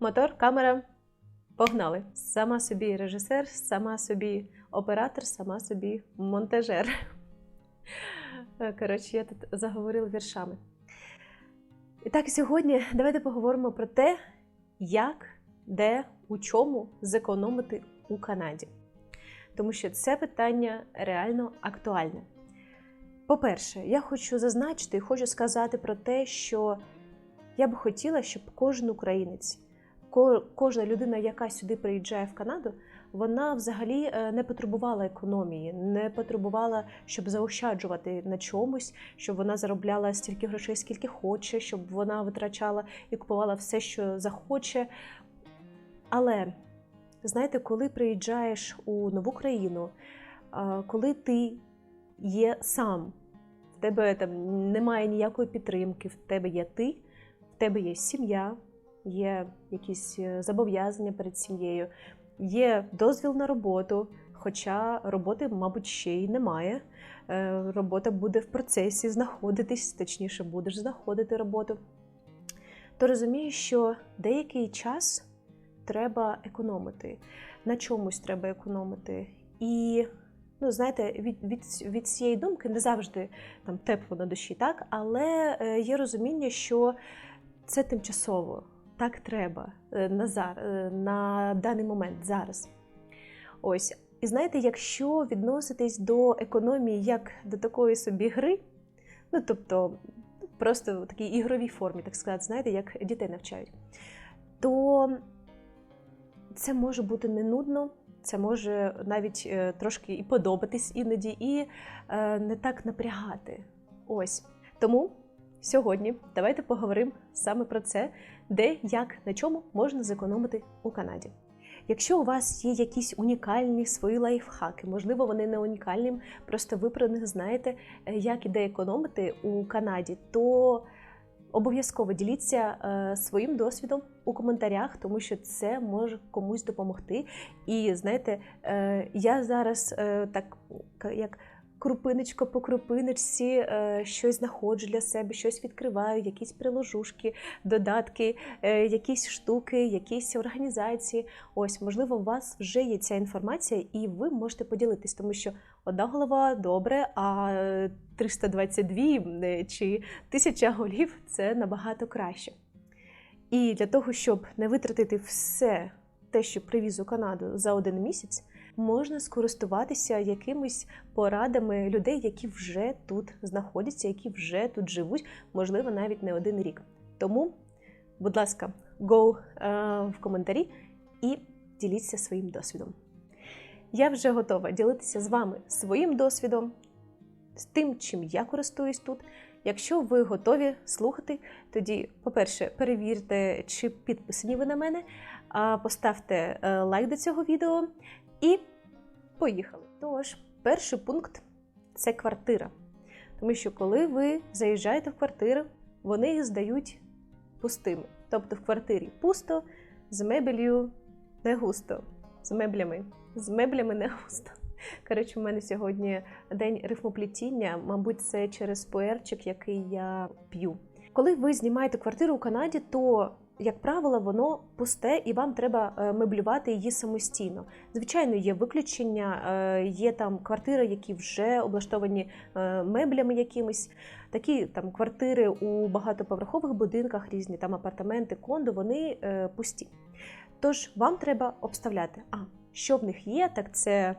мотор, камера. Погнали! Сама собі режисер, сама собі оператор, сама собі монтажер. Коротше, я тут заговорила віршами. І так, сьогодні давайте поговоримо про те, як, де, у чому зекономити у Канаді. Тому що це питання реально актуальне. По-перше, я хочу зазначити і хочу сказати про те, що я би хотіла, щоб кожен українець, кожна людина, яка сюди приїжджає в Канаду, вона взагалі е, не потребувала економії, не потребувала, щоб заощаджувати на чомусь, щоб вона заробляла стільки грошей, скільки хоче, щоб вона витрачала і купувала все, що захоче. Але знаєте, коли приїжджаєш у нову країну, коли ти є сам, в тебе там немає ніякої підтримки, в тебе є ти, в тебе є сім'я, є якісь е, зобов'язання перед сім'єю, є дозвіл на роботу. Хоча роботи, мабуть, ще й немає. Е, Робота буде в процесі знаходитись, точніше, будеш знаходити роботу. То розумієш, що деякий час треба економити, на чомусь треба економити. І, ну, знаєте, від, від, від цієї думки не завжди там тепло на душі, так? але е, є розуміння, що це тимчасово, так треба е, на, зар, е, на даний момент, зараз. Ось. І знаєте, якщо відноситись до економії як до такої собі гри, ну тобто просто в такій ігровій формі, так сказати, знаєте, як дітей навчають, то це може бути не нудно, це може навіть е, трошки і подобатись іноді, і не так напрягати. Ось. Тому сьогодні давайте поговоримо саме про це, де, як, на чому можна зекономити у Канаді. Якщо у вас є якісь унікальні свої лайфхаки, можливо, вони не унікальні, просто ви про них знаєте, е, як і де економити у Канаді, то обов'язково діліться е, своїм досвідом у коментарях, тому що це може комусь допомогти. І знаєте, е, я зараз так як крупиночка по крупиночці е, щось знаходжу для себе, щось відкриваю, якісь приложушки, додатки, е, якісь штуки, якісь організації. Ось, можливо, у вас вже є ця інформація, і ви можете поділитись, тому що одна голова добре, а е, 322 е, чи 1000 голів це набагато краще. І для того, щоб не витратити все те, що привіз у Канаду за один місяць, можна скористуватися якимись порадами людей, які вже тут знаходяться, які вже тут живуть, можливо, навіть не один рік. Тому, будь ласка, go е, в коментарі і діліться своїм досвідом. Я вже готова ділитися з вами своїм досвідом, з тим, чим я користуюсь тут. Якщо ви готові слухати, тоді, по-перше, перевірте, чи підписані ви на мене, поставте е, лайк до цього відео і поїхали. Тож, перший пункт це квартира. Тому що коли ви заїжджаєте в квартиру, вони їх здають пустими. Тобто в квартирі пусто, з мебелью не густо, з меблями. З меблями не густо. Коротше, у мене сьогодні день рифмоплетіння, мабуть, це через пуерчик, який я п'ю. Коли ви знімаєте квартиру у Канаді, то, як правило, воно пусте і вам треба е, меблювати її самостійно. Звичайно, є виключення, е, є там квартири, які вже облаштовані е, меблями якимись. Такі там квартири у багатоповерхових будинках, різні там апартаменти, кондо, вони пусті. Тож вам треба обставляти. А що в них є, так це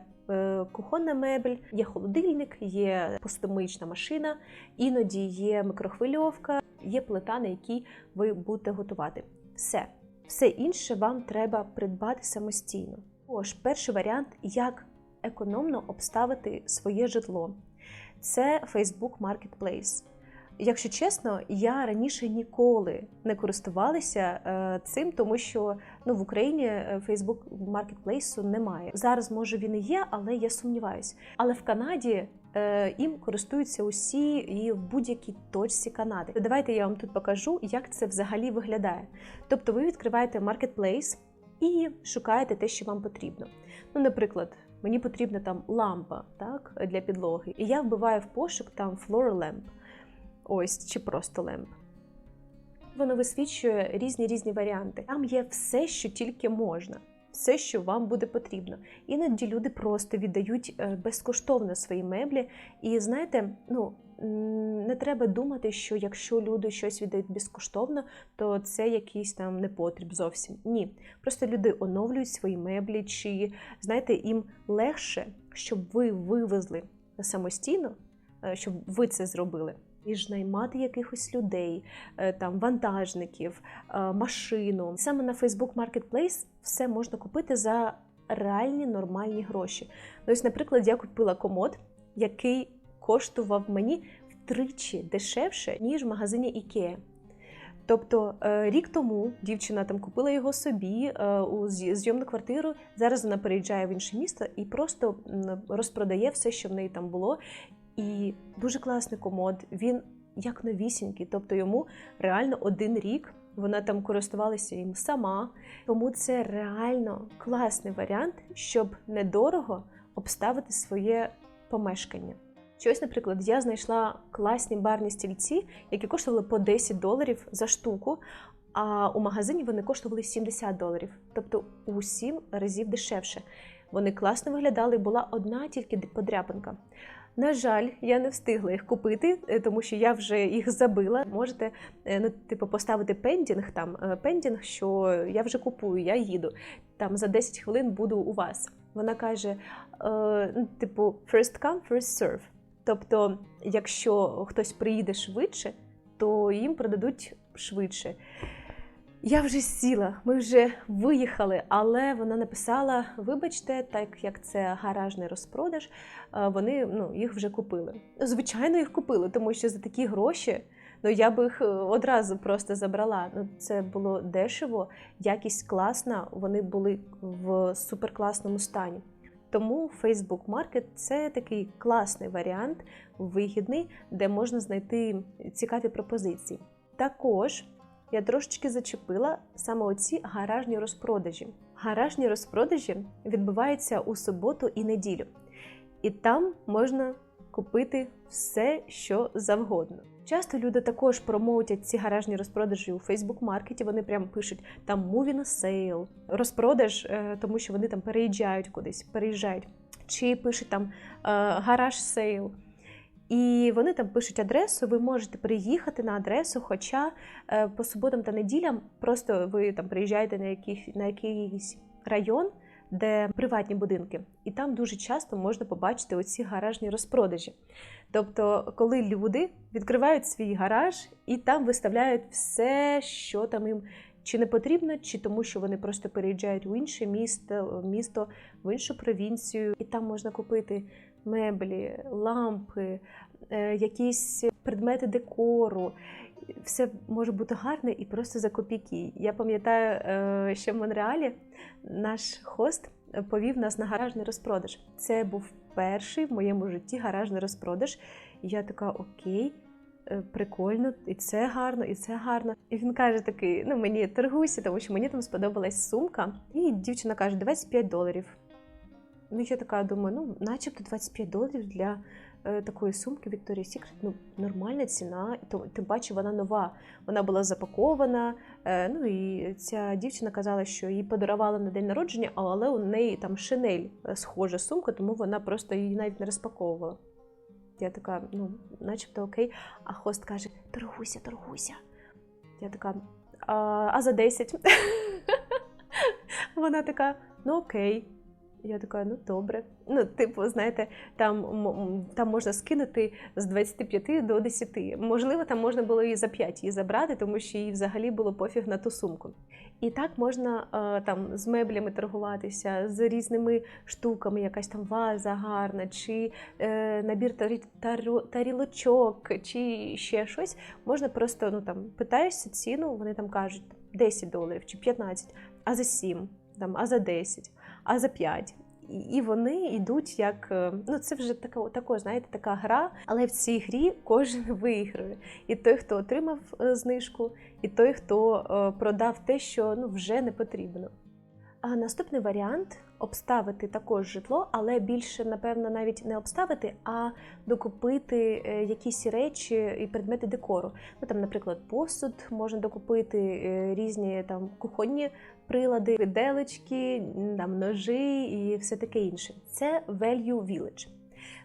кухонна мебель, є холодильник, є посудомиючна машина, іноді є микрохвильовка, є плита, на якій ви будете готувати. Все. Все інше вам треба придбати самостійно. Тож, перший варіант, як економно обставити своє житло, це Facebook Marketplace. Якщо чесно, я раніше ніколи не користувалася е, цим, тому що ну, в Україні е, Facebook Marketplace немає. Зараз, може, він і є, але я сумніваюся. Але в Канаді е, їм користуються усі і в будь-якій точці Канади. Давайте я вам тут покажу, як це взагалі виглядає. Тобто, ви відкриваєте Marketplace і шукаєте те, що вам потрібно. Ну, наприклад. Мені потрібна там лампа так, для підлоги. І я вбиваю в пошук там floor lamp. Ось, чи просто лемп. Воно висвічує різні різні варіанти. Там є все, що тільки можна. Все, що вам буде потрібно. Іноді люди просто віддають е, безкоштовно свої меблі. І знаєте, ну не треба думати, що якщо люди щось віддають безкоштовно, то це якийсь там непотріб зовсім. Ні. Просто люди оновлюють свої меблі, чи знаєте, їм легше, щоб ви вивезли самостійно, е, щоб ви це зробили. Ніж наймати якихось людей, е, там вантажників, е, машину. Саме на Facebook Marketplace все можна купити за реальні нормальні гроші. Ну, ось, наприклад, я купила комод, який коштував мені втричі дешевше, ніж в магазині IKEA. Тобто е, рік тому дівчина там купила його собі у зйомну квартиру. Зараз вона переїжджає в інше місто і просто розпродає все, що в неї там було. І дуже класний комод. Він як новісінький, тобто йому реально один рік. Вона там користувалася їм сама, тому це реально класний варіант, щоб недорого обставити своє помешкання. Щось, наприклад, я знайшла класні барні стільці, які коштували по 10 доларів за штуку, а у магазині вони коштували 70 доларів, тобто у 7 разів дешевше. Вони класно виглядали, була одна тільки подряпинка. На жаль, я не встигла їх купити, е, тому що я вже їх забила. Можете е, ну, типу, поставити пендінг там е, пендінг, що я вже купую, я їду. Там за 10 хвилин буду у вас. Вона каже: ну, типу, first come, first serve. Тобто, якщо хтось приїде швидше, то їм продадуть швидше. Я вже сіла, ми вже виїхали, але вона написала: вибачте, так як це гаражний розпродаж, е, вони ну, їх вже купили. Звичайно, їх купили, тому що за такі гроші ну, я би їх е, одразу просто забрала. Ну, це було дешево, якість класна, вони були в суперкласному стані. Тому Facebook Market – це такий класний варіант, вигідний, де можна знайти цікаві пропозиції. Також я трошечки зачепила саме оці гаражні розпродажі. Гаражні розпродажі відбуваються у суботу і неділю, і там можна купити все, що завгодно. Часто люди також промоутять ці гаражні розпродажі у Facebook маркеті. Вони прямо пишуть там moving sale, розпродаж, е, тому що вони там переїжджають кудись, переїжджають, чи пишуть там е, гараж сейл. І вони там пишуть адресу, ви можете приїхати на адресу, хоча е, по суботам та неділям просто ви там приїжджаєте на, яких, на якийсь район, де приватні будинки, і там дуже часто можна побачити оці гаражні розпродажі. Тобто, коли люди відкривають свій гараж і там виставляють все, що там їм чи не потрібно, чи тому, що вони просто переїжджають у інше місто, місто, в іншу провінцію, і там можна купити меблі, лампи, е, якісь предмети декору. Все може бути гарне і просто за копійки. Я пам'ятаю, е, що в Монреалі наш хост повів нас на гаражний розпродаж. Це був перший в моєму житті гаражний розпродаж. Я така окей. е, Прикольно, і це гарно, і це гарно. І він каже такий: ну мені торгуйся, тому що мені там сподобалась сумка. І дівчина каже: 25 доларів. Ну, я така думаю, ну, начебто 25 доларів для е, такої сумки Victoria's Secret, ну, нормальна ціна, то, тим паче вона нова. Вона була запакована. Е, ну і ця дівчина казала, що їй подарували на день народження, але у неї там шинель схожа сумка, тому вона просто її навіть не розпаковувала. Я така, ну, начебто окей. А хост каже: торгуйся, торгуйся. Я така, а, а за 10? Вона така, ну окей. Я така, ну добре. Ну, типу, знаєте, там, там можна скинути з 25 до 10. Можливо, там можна було і за 5 її забрати, тому що їй взагалі було пофіг на ту сумку. І так можна е, там з меблями торгуватися, з різними штуками, якась там ваза гарна, чи е, набір тарілочок, чи ще щось. Можна просто ну там питаєшся ціну, вони там кажуть 10 доларів чи 15, а за 7, там, а за 10 а за 5. І- вони йдуть як е, ну це вже така також, знаєте, така гра, але в цій грі кожен виграє. І той, хто отримав е, знижку, і той, хто е, продав те, що ну вже не потрібно. Наступний варіант обставити також житло, але більше, напевно, навіть не обставити, а докупити е, якісь речі і предмети декору. Ну там, наприклад, посуд можна докупити, е, різні там кухонні прилади, виделечки, там ножі і все таке інше. Це Value Village.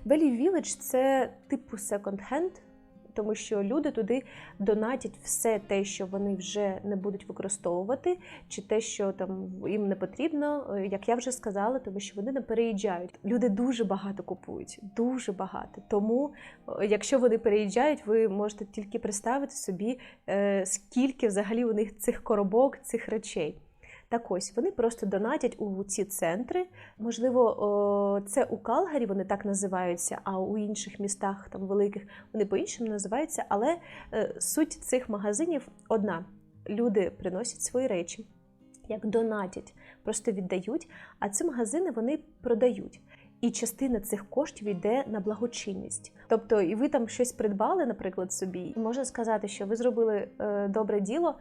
Value Village – це типу секонд-хенд, тому що люди туди донатять все те, що вони вже не будуть використовувати, чи те, що там їм не потрібно, е, як я вже сказала, тому що вони не переїжджають. Люди дуже багато купують, дуже багато. Тому, е, якщо вони переїжджають, ви можете тільки представити собі, е, скільки взагалі у них цих коробок, цих речей. Так ось вони просто донатять у ці центри. Можливо, це у Калгарі вони так називаються, а у інших містах там великих вони по-іншому називаються. Але е, суть цих магазинів одна: люди приносять свої речі, як донатять, просто віддають. А ці магазини вони продають. І частина цих коштів йде на благочинність. Тобто, і ви там щось придбали, наприклад, собі, і можна сказати, що ви зробили е, добре діло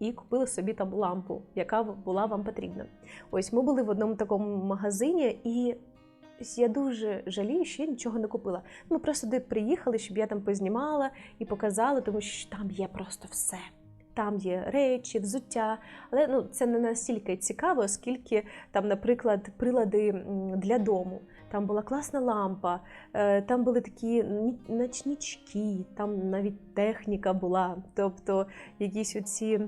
і купили собі там лампу, яка була вам потрібна. Ось ми були в одному такому магазині, і я дуже жалію, що я нічого не купила. Ми просто туди приїхали, щоб я там познімала і показала, тому що там є просто все. Там є речі, взуття, але ну це не настільки цікаво, оскільки там, наприклад, прилади для дому. Там була класна лампа, е, там були такі ні- ночнички, там навіть техніка була, тобто якісь оці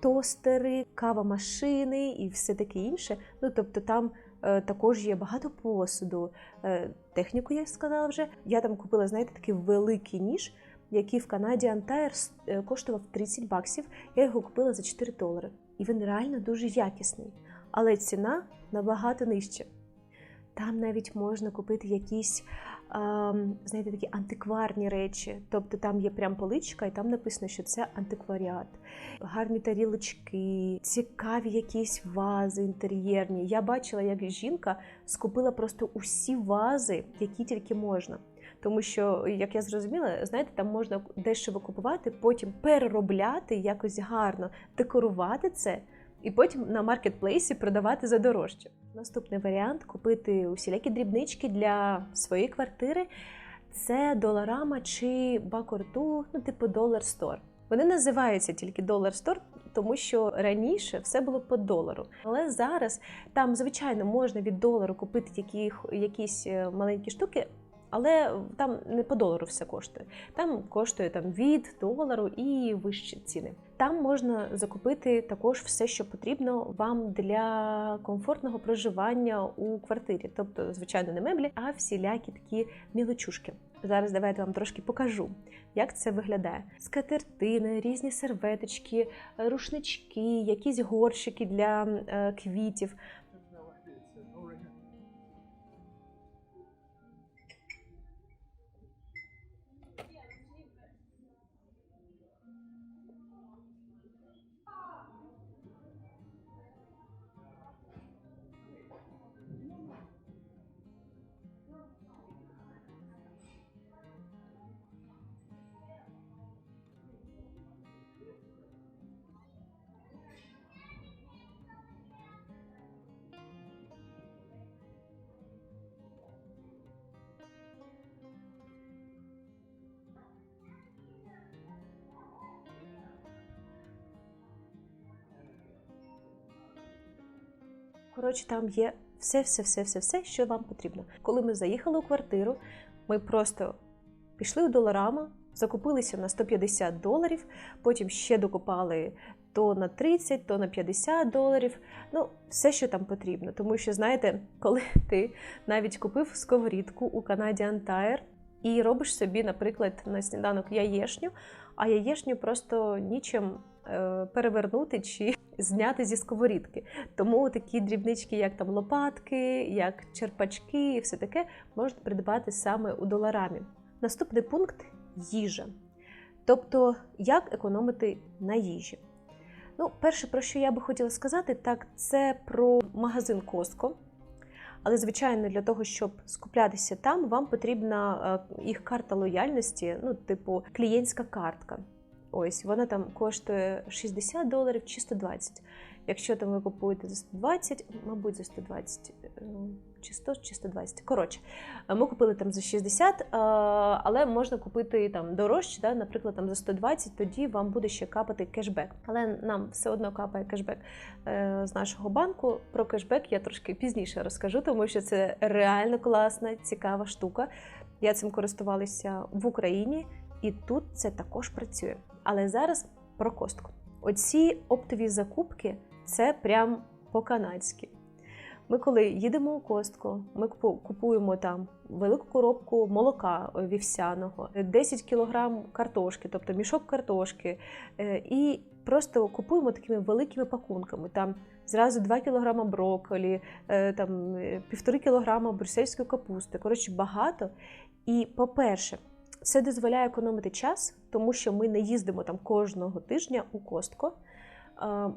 тостери, кавомашини і все таке інше. Ну тобто там е, також є багато посуду. Е, техніку я сказала вже. Я там купила, знаєте, такий великий ніж, який в Канаді Antire е, коштував 30 баксів. Я його купила за 4 долари. І він реально дуже якісний. Але ціна набагато нижча. Там навіть можна купити якісь, знаєте, такі антикварні речі. Тобто там є прям поличка, і там написано, що це антикваріат. Гарні тарілочки, цікаві якісь вази інтер'єрні. Я бачила, як жінка скупила просто усі вази, які тільки можна. Тому що, як я зрозуміла, знаєте, там можна дешево купувати, потім переробляти якось гарно, декорувати це, і потім на маркетплейсі продавати за дорожче. Наступний варіант купити усілякі дрібнички для своєї квартири. Це доларама чи бакорту, ну типу долар стор. Вони називаються тільки долар стор, тому що раніше все було по долару. Але зараз там, звичайно, можна від долару купити які, якісь е, маленькі штуки, але там не по долару все коштує. Там коштує там від долару і вищі ціни. Там можна закупити також все, що потрібно вам для комфортного проживання у квартирі. Тобто, звичайно, не меблі, а всілякі такі мілочушки. Зараз давайте вам трошки покажу, як це виглядає. Скатертини, різні серветочки, рушнички, якісь горщики для е, квітів. Коротше, там є все, все, все, все, все, що вам потрібно. Коли ми заїхали у квартиру, ми просто пішли у доларама, закупилися на 150 доларів, потім ще докупали то на 30, то на 50 доларів. Ну, все, що там потрібно. Тому що, знаєте, коли ти навіть купив сковорідку у Канаді Antire і робиш собі, наприклад, на сніданок яєшню, а яєшню просто нічим е, перевернути чи зняти зі сковорідки. Тому такі дрібнички, як там лопатки, як черпачки і все таке, можна придбати саме у доларамі. Наступний пункт їжа. Тобто, як економити на їжі. Ну, перше, про що я би хотіла сказати, так це про магазин Costco. Але, звичайно, для того, щоб скуплятися там, вам потрібна е, їх карта лояльності, ну, типу, клієнтська картка. Ось вона там коштує 60 доларів чи 120. Якщо там ви купуєте за 120, мабуть, за 120 е, чи 100, чи 120. Коротше, е, ми купили там за 60, е, але можна купити там дорожче, да, наприклад, там за 120, тоді вам буде ще капати кешбек. Але нам все одно капає кешбек з нашого банку. Про кешбек я трошки пізніше розкажу, тому що це реально класна, цікава штука. Я цим користувалася в Україні, і тут це також працює. Але зараз про костку. Оці оптові закупки це прям по-канадськи. Ми, коли їдемо у костку, ми купуємо там велику коробку молока вівсяного, 10 кілограм картошки, тобто мішок картошки, е, і просто купуємо такими великими пакунками. Там зразу 2 кілограма брокколі, е, там е, півтори кілограма брюссельської капусти. Коротше, багато. І, по-перше, це дозволяє економити час, тому що ми не їздимо там кожного тижня у костку.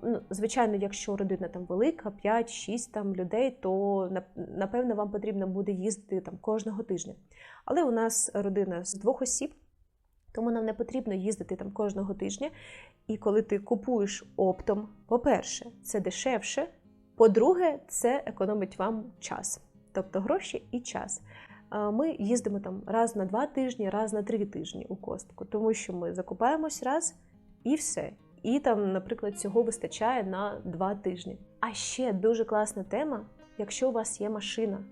Ну, Звичайно, якщо родина там велика, 5-6 там людей, то напевно вам потрібно буде їздити там кожного тижня. Але у нас родина з двох осіб, тому нам не потрібно їздити там кожного тижня. І коли ти купуєш оптом, по-перше, це дешевше. По-друге, це економить вам час, тобто гроші і час. Ми їздимо там раз на два тижні, раз на три тижні у костку, тому що ми закупаємось раз і все. І там, наприклад, цього вистачає на два тижні. А ще дуже класна тема: якщо у вас є машина,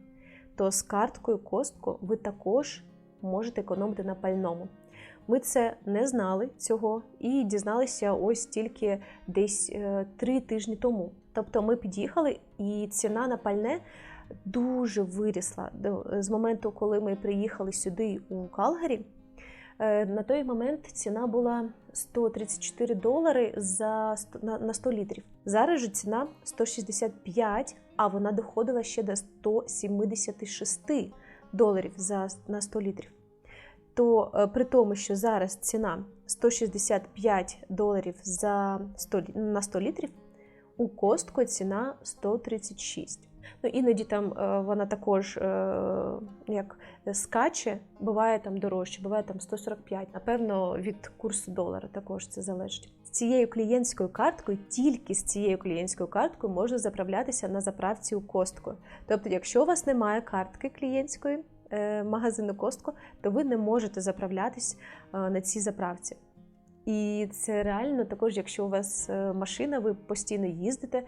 то з карткою костку ви також можете економити на пальному. Ми це не знали цього і дізналися ось тільки десь е, три тижні тому. Тобто ми під'їхали, і ціна на пальне дуже вирісла з моменту, коли ми приїхали сюди у Калгарі. Е, на той момент ціна була 134 долари за на 100 літрів. Зараз же ціна 165, а вона доходила ще до 176 доларів за на 100 літрів. То е, при тому, що зараз ціна 165 доларів за 100, на 100 літрів, у костку ціна 136. Ну, Іноді там е, вона також е, як скаче, буває там дорожче, буває там 145. Напевно, від курсу долара також це залежить. З цією клієнтською карткою, тільки з цією клієнтською карткою можна заправлятися на заправці у костку. Тобто, якщо у вас немає картки клієнтської е, магазину Костко, то ви не можете заправлятись на цій заправці. І це реально також, якщо у вас машина, ви постійно їздите,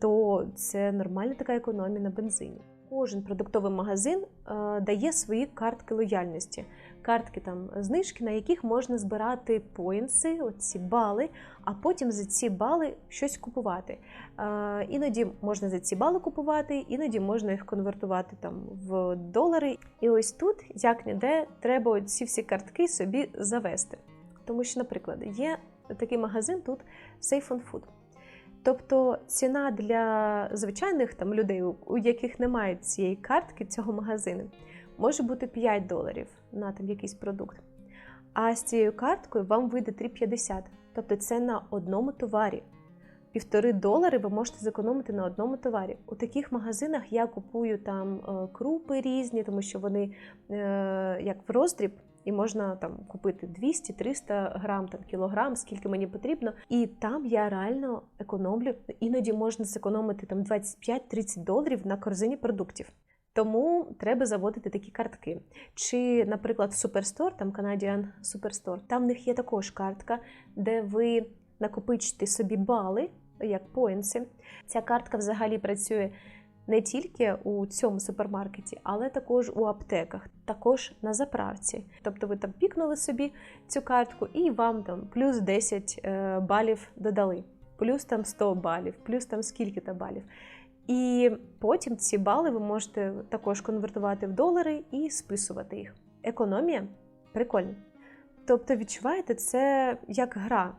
то це нормальна така економія на бензині. Кожен продуктовий магазин е, дає свої картки лояльності, картки там знижки, на яких можна збирати поінси, оці бали, а потім за ці бали щось купувати. Е, іноді можна за ці бали купувати, іноді можна їх конвертувати там в долари. І ось тут, як ніде, треба ці всі картки собі завести. Тому що, наприклад, є такий магазин тут Safe on Food. Тобто ціна для звичайних там людей, у яких немає цієї картки цього магазину, може бути 5 доларів на там якийсь продукт. А з цією карткою вам вийде 3,50. Тобто це на одному товарі. Півтори долари ви можете зекономити на одному товарі. У таких магазинах я купую там е, крупи різні, тому що вони е, як в роздріб і можна там купити 200-300 грам, там кілограм, скільки мені потрібно. І там я реально економлю. Іноді можна зекономити там 25-30 доларів на корзині продуктів. Тому треба заводити такі картки. Чи, наприклад, Superstore, там Canadian Superstore, там в них є також картка, де ви накопичите собі бали, як поінси. Ця картка взагалі працює не тільки у цьому супермаркеті, але також у аптеках, також на заправці. Тобто ви там пікнули собі цю картку, і вам там плюс 10 е, балів додали, плюс там 100 балів, плюс там скільки-то балів. І потім ці бали ви можете також конвертувати в долари і списувати їх. Економія прикольна. Тобто, відчуваєте, це як гра.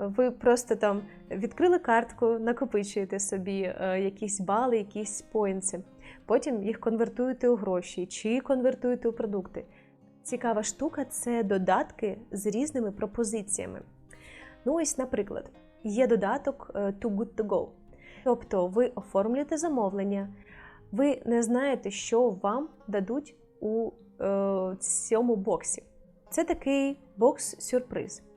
Ви просто там відкрили картку, накопичуєте собі е, якісь бали, якісь поінси. Потім їх конвертуєте у гроші чи конвертуєте у продукти. Цікава штука це додатки з різними пропозиціями. Ну, ось, наприклад, є додаток е, Too Good To Go. Тобто ви оформлюєте замовлення, ви не знаєте, що вам дадуть у е, цьому боксі. Це такий бокс-сюрприз.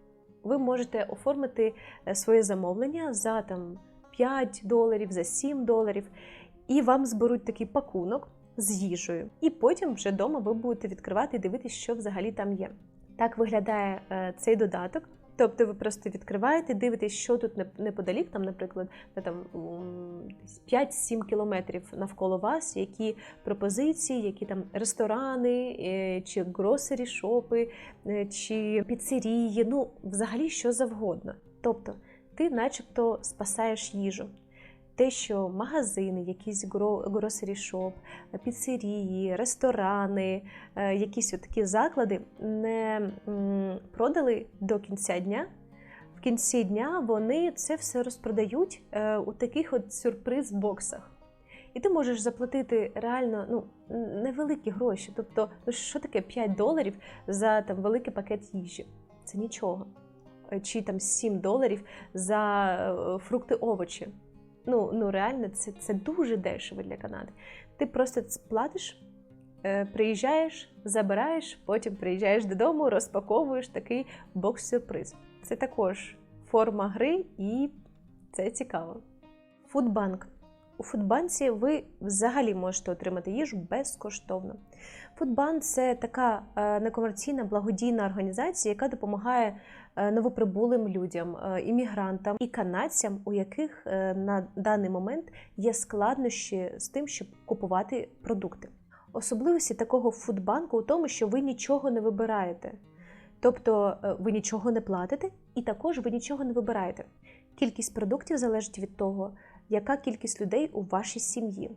Ви можете оформити е, своє замовлення за там 5 доларів, за 7 доларів, і вам зберуть такий пакунок з їжею. І потім вже вдома ви будете відкривати і дивитися, що взагалі там є. Так виглядає е, цей додаток. Тобто ви просто відкриваєте, дивитесь, що тут неподалік, там, наприклад, на там м, десь 5-7 кілометрів навколо вас, які пропозиції, які там ресторани, е, чи гросері шопи, е, чи піцерії, ну взагалі що завгодно. Тобто ти, начебто, спасаєш їжу. Те, що магазини, якісь гросері шоп, піцерії, ресторани, е, якісь такі заклади не продали до кінця дня. В кінці дня вони це все розпродають е, у таких от сюрприз-боксах. І ти можеш заплатити реально ну, невеликі гроші. Тобто, ну що таке 5 доларів за там великий пакет їжі? Це нічого. Чи там 7 доларів за е, фрукти овочі. Ну, ну реально, це, це дуже дешево для Канади. Ти просто платиш, е, приїжджаєш, забираєш, потім приїжджаєш додому, розпаковуєш такий бокс-сюрприз. Це також форма гри, і це цікаво. Фудбанк. У Фудбанці ви взагалі можете отримати їжу безкоштовно. Фудбанк це така е, некомерційна благодійна організація, яка допомагає новоприбулим людям, е, іммігрантам і канадцям, у яких е, на даний момент є складнощі з тим, щоб купувати продукти. Особливості такого фудбанку у тому, що ви нічого не вибираєте. Тобто е, ви нічого не платите, і також ви нічого не вибираєте. Кількість продуктів залежить від того, яка кількість людей у вашій сім'ї.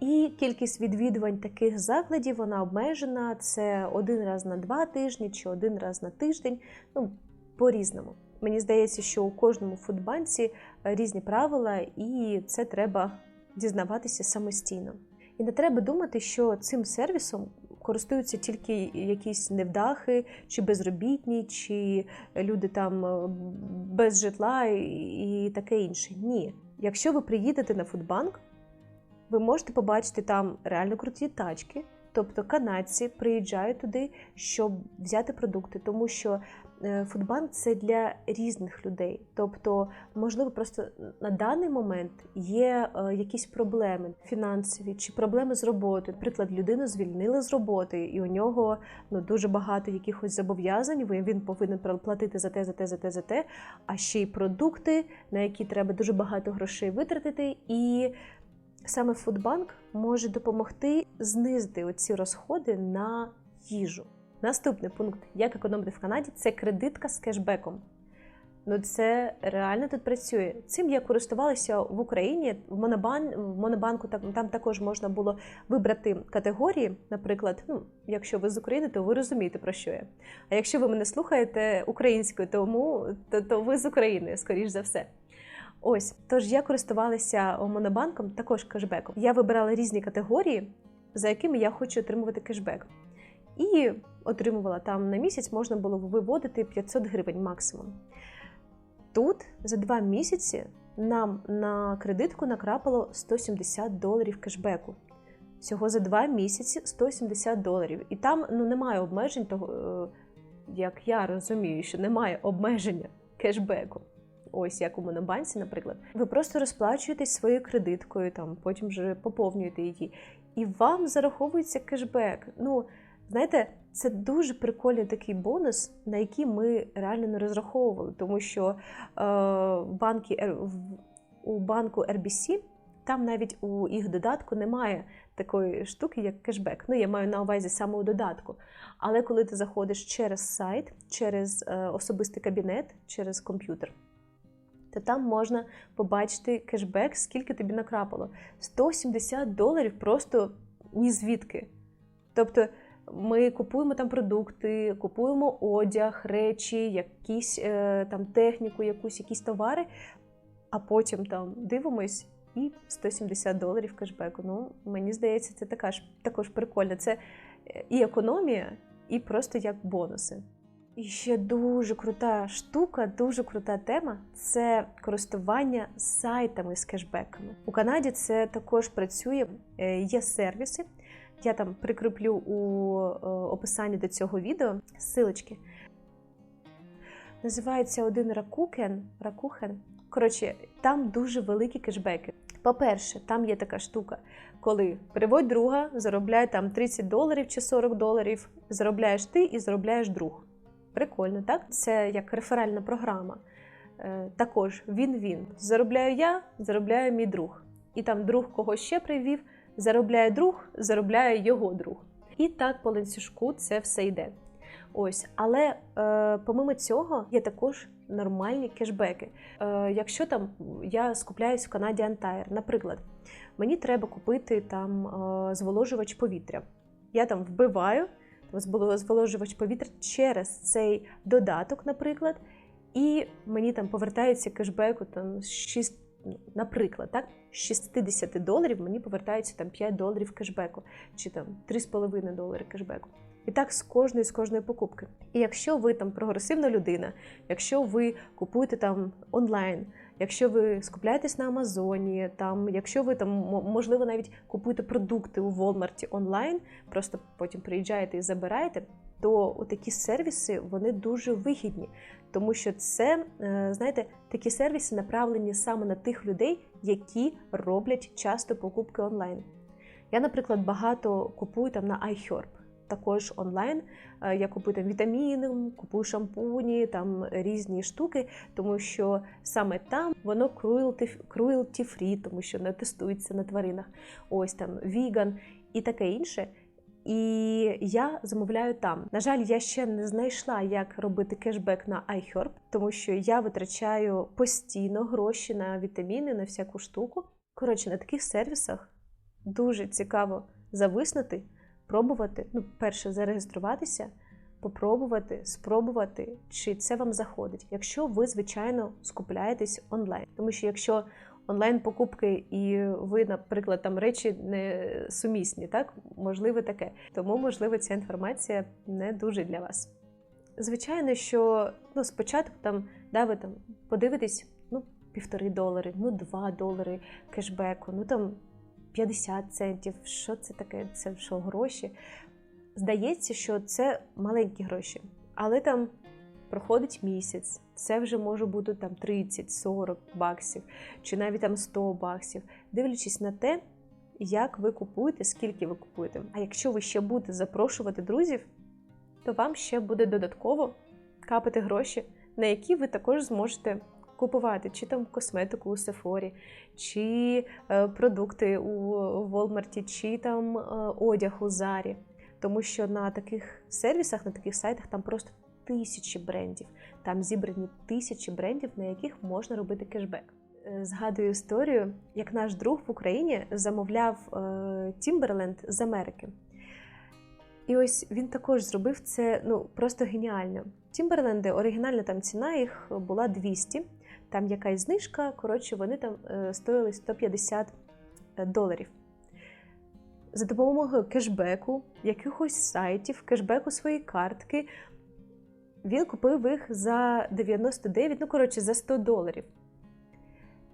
І кількість відвідувань таких закладів вона обмежена. Це один раз на два тижні чи один раз на тиждень. Ну, по-різному. Мені здається, що у кожному фудбанці е, різні правила, і це треба дізнаватися самостійно. І не треба думати, що цим сервісом користуються тільки якісь невдахи, чи безробітні, чи люди там е, без житла і таке інше. Ні. Якщо ви приїдете на фудбанк, ви можете побачити там реально круті тачки. Тобто канадці приїжджають туди, щоб взяти продукти, тому що фудбанк це для різних людей. Тобто, можливо, просто на даний момент є е, якісь проблеми фінансові чи проблеми з роботою. Наприклад, людину звільнили з роботи, і у нього ну дуже багато якихось зобов'язань. Він повинен платити за те, за те, за те, за те, а ще й продукти, на які треба дуже багато грошей витратити. І саме Фудбанк може допомогти знизити оці розходи на їжу. Наступний пункт, як економити в Канаді, це кредитка з кешбеком. Ну, це реально тут працює. Цим я користувалася в Україні. В Монобан, в Монобанку там, там також можна було вибрати категорії. Наприклад, ну, якщо ви з України, то ви розумієте, про що я. А якщо ви мене слухаєте українською, тому то, то ви з України, скоріш за все. Ось, тож я користувалася монобанком, також кешбеком. Я вибирала різні категорії, за якими я хочу отримувати кешбек. І отримувала там на місяць можна було виводити 500 гривень максимум. Тут за два місяці нам на кредитку накрапало 170 доларів кешбеку. Всього за два місяці 170 доларів. І там ну, немає обмежень, того, е, як я розумію, що немає обмеження кешбеку ось як у Монобанці, наприклад, ви просто розплачуєтесь своєю кредиткою, там потім вже поповнюєте її, і вам зараховується кешбек. Ну, знаєте, це дуже прикольний такий бонус, на який ми реально не розраховували, тому що е, банки у банку RBC там навіть у їх додатку немає такої штуки, як кешбек. Ну, я маю на увазі саме у додатку. Але коли ти заходиш через сайт, через е, особистий кабінет, через комп'ютер то там можна побачити кешбек, скільки тобі накрапало. 170 доларів просто ні звідки. Тобто ми купуємо там продукти, купуємо одяг, речі, якісь е, там техніку, якусь, якісь товари, а потім там дивимось і 170 доларів кешбеку. Ну, мені здається, це така ж, також прикольно. Це е, і економія, і просто як бонуси. І ще дуже крута штука, дуже крута тема це користування сайтами з кешбеками. У Канаді це також працює, е, є сервіси. Я там прикріплю у е, описанні до цього відео силочки. Називається один Ракукен. Ракухен. Коротше, там дуже великі кешбеки. По-перше, там є така штука, коли приводь друга, заробляє там 30 доларів чи 40 доларів, заробляєш ти і заробляєш друг. Прикольно, так? Це як реферальна програма. Е, також він-він. Заробляю я, заробляє мій друг. І там друг кого ще привів, заробляє друг, заробляє його друг. І так по ланцюжку це все йде. Ось, але е, помимо цього є також нормальні кешбеки. Е, Якщо там я скупляюсь в Канаді Антайр, наприклад, мені треба купити там е, зволожувач повітря. Я там вбиваю там, зволожувач повітря через цей додаток, наприклад, і мені там повертається кешбеку там 6, ну, наприклад, так, з 60 доларів мені повертається там 5 доларів кешбеку, чи там 3,5 долари кешбеку. І так з кожної з кожної покупки. І якщо ви там прогресивна людина, якщо ви купуєте там онлайн, якщо ви скупляєтесь на Амазоні, там, якщо ви там можливо навіть купуєте продукти у Walmart онлайн, просто потім приїжджаєте і забираєте, то такі сервіси вони дуже вигідні, тому що це, е, знаєте, такі сервіси направлені саме на тих людей, які роблять часто покупки онлайн. Я, наприклад, багато купую там на iHerb, також онлайн. Е, Я купую там вітаміни, купую шампуні, там різні штуки, тому що саме там воно cruelty, cruelty free, тому що не тестується на тваринах. Ось там віган і таке інше. І я замовляю там. На жаль, я ще не знайшла, як робити кешбек на iHerb, тому що я витрачаю постійно гроші на вітаміни, на всяку штуку. Коротше, на таких сервісах дуже цікаво зависнути, пробувати. Ну, перше, зареєструватися, попробувати, спробувати, чи це вам заходить, якщо ви, звичайно, скупляєтесь онлайн. Тому що якщо онлайн-покупки і ви, наприклад, там речі не сумісні, так можливо таке. Тому, можливо, ця інформація не дуже для вас. Звичайно, що ну, спочатку там, да, ви там подивитесь, ну, півтори долари, ну, два долари кешбеку, ну там 50 центів. Що це таке? Це що гроші? Здається, що це маленькі гроші, але там проходить місяць, це вже може бути там 30-40 баксів, чи навіть там 100 баксів, дивлячись на те, як ви купуєте, скільки ви купуєте. А якщо ви ще будете запрошувати друзів, то вам ще буде додатково капати гроші, на які ви також зможете купувати, чи там косметику у Сефорі, чи е, продукти у Walmart, чи там е, одяг у Зарі. Тому що на таких сервісах, на таких сайтах там просто тисячі брендів. Там зібрані тисячі брендів, на яких можна робити кешбек. Е, Згадую історію, як наш друг в Україні замовляв Тімберленд з Америки. І ось він також зробив це ну, просто геніально. Тімберленди, оригінальна там ціна їх була 200, там якась знижка, коротше, вони там е, стоїли 150 доларів. За допомогою кешбеку, якихось сайтів, кешбеку своєї картки, він купив їх за 99, ну коротше, за 100 доларів.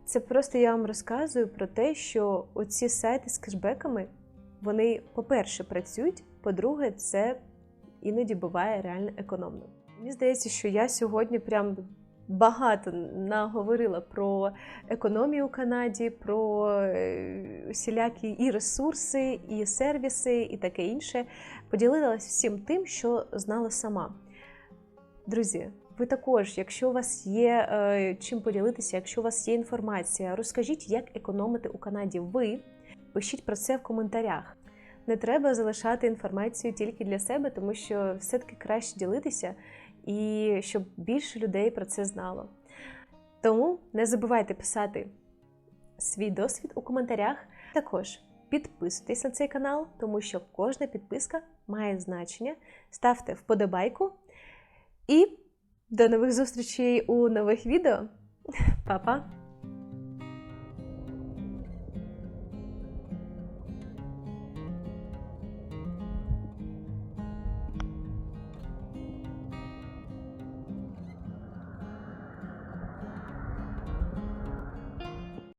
Це просто я вам розказую про те, що оці сайти з кешбеками, вони, по-перше, працюють, по-друге, це іноді буває реально економно. Мені здається, що я сьогодні прям багато наговорила про економію у Канаді, про е, всілякі і ресурси, і сервіси, і таке інше. Поділилася всім тим, що знала сама. Друзі, ви також, якщо у вас є е, чим поділитися, якщо у вас є інформація, розкажіть, як економити у Канаді ви. Пишіть про це в коментарях. Не треба залишати інформацію тільки для себе, тому що все-таки краще ділитися і щоб більше людей про це знало. Тому не забувайте писати свій досвід у коментарях. Також підписуйтесь на цей канал, тому що кожна підписка має значення. Ставте вподобайку і до нових зустрічей у нових відео. Па-па!